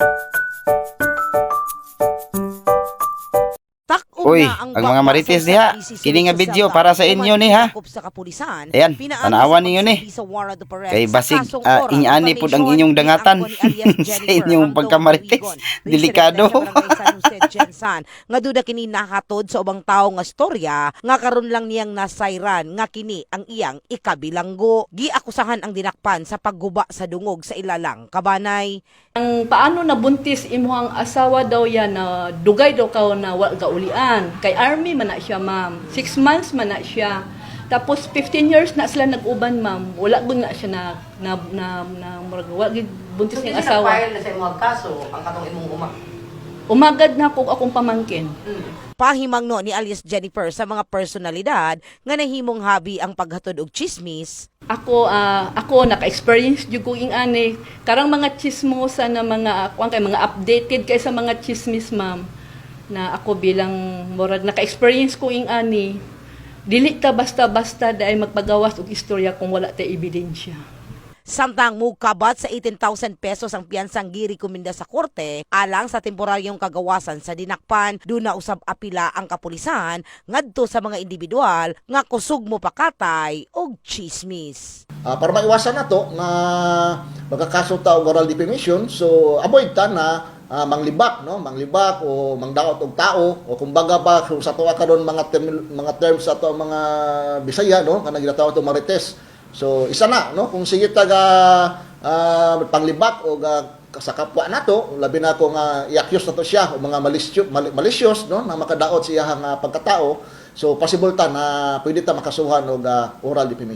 you Uy, ang mga marites diha, kini nga video para sa inyo ni, ha? Sa kapulisan, Ayan, tanawan sa ninyo ni. Kay basig, oral inyani pud ang inyong dangatan sa inyong pagkamarites. Delikado. nga duda kini nakatod sa ubang tawo nga storya nga karon lang niyang nasayran nga kini ang iyang ikabilanggo. Giakusahan ang dinakpan sa pagguba sa dungog sa ilalang kabanay. Ang paano nabuntis imuhang asawa daw yan na dugay daw ka na wa gaulian. Kay army man na siya, ma'am. Six months man na siya. Tapos 15 years na sila nag-uban, ma'am. Wala gud na siya na na na, na, murag wa gid buntis ng asawa. file na sa imong kaso ang katong imong uma. Umagad na ko akong pamangkin. Pahimang no ni alias Jennifer sa mga personalidad nga nahimong habi ang paghatod og chismis Ako ah, ako naka-experience jud ko ing ani karang mga chismosa na mga kuan kay mga updated kay sa mga chismis ma'am na ako bilang murag naka-experience ko ing ani dili ta basta-basta dahil magpagawas og istorya kung wala ta ebidensya. Samtang mukabat sa 18,000 pesos ang piyansang girekomenda sa korte alang sa temporaryong kagawasan sa dinakpan, do na usab apila ang kapulisan ngadto sa mga individual nga kusog mo pakatay og chismis. Ah, para maiwasan na to na magkakaso ta og oral defamation so avoid ta na ah, manglibak no? Manglibak o mangdaot og tao. O kumbaga pa kung sa tuwa karon mga term, mga terms sa to mga Bisaya no? Kanang ginatawag to marites. So isa na no? Kung sige taga ah, panglibak o ga sa kapwa nato labi na ko nga i-accuse na to siya o mga malicious malicious no? Na makadaot siya nga pagkatao. So possible ta na pwede ta makasuhan og ah, oral defamation